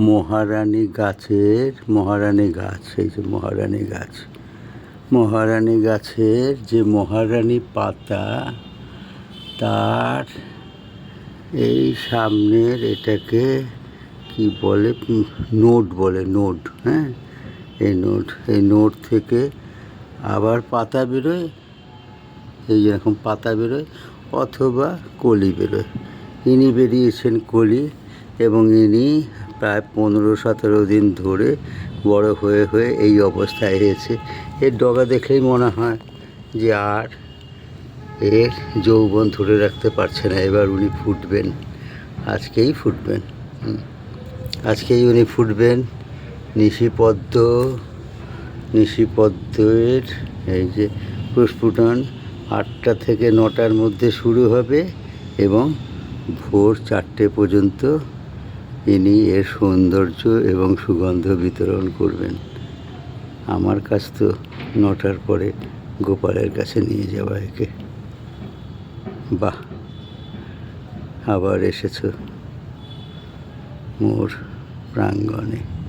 মহারানী গাছের, মহারানী গাছ, এই যে মহারানী গাছ। মহারানী গাছের যে মহারানী পাতা, তার এই সামনের এটাকে কি বলে? নোট বলে, নোট হ্যাঁ? এই নোট এই নোট থেকে আবার পাতা বেরোয়, এই যেরকম পাতা বেরোয়, অথবা কলি বেরোয়। ইনি বেরিয়েছেন কলি এবং ইনি প্রায় পনেরো, সতেরো দিন ধরে বড় হয়ে হয়ে এই অবস্থায় এসেছে। এর ডগা দেখলেই মনে হয় যে আর এর যৌবন ধরে রাখতে পারছে না। এবার উনি ফুটবেন। আজকেই ফুটবেন। আজকেই উনি ফুটবেন নিশিপদ্ম নিশিপদ্মের এই যে প্রস্ফুটন আটটা থেকে নটার মধ্যে শুরু হবে এবং ভোর চারটে পর্যন্ত ইনি এর সৌন্দর্য এবং সুগন্ধ বিতরণ করবেন। আমার কাছ তো নটার পরে গোপালের কাছে নিয়ে যাওয়া একে। বাহ, আবার এসেছ। মোর প্রাঙ্গণে।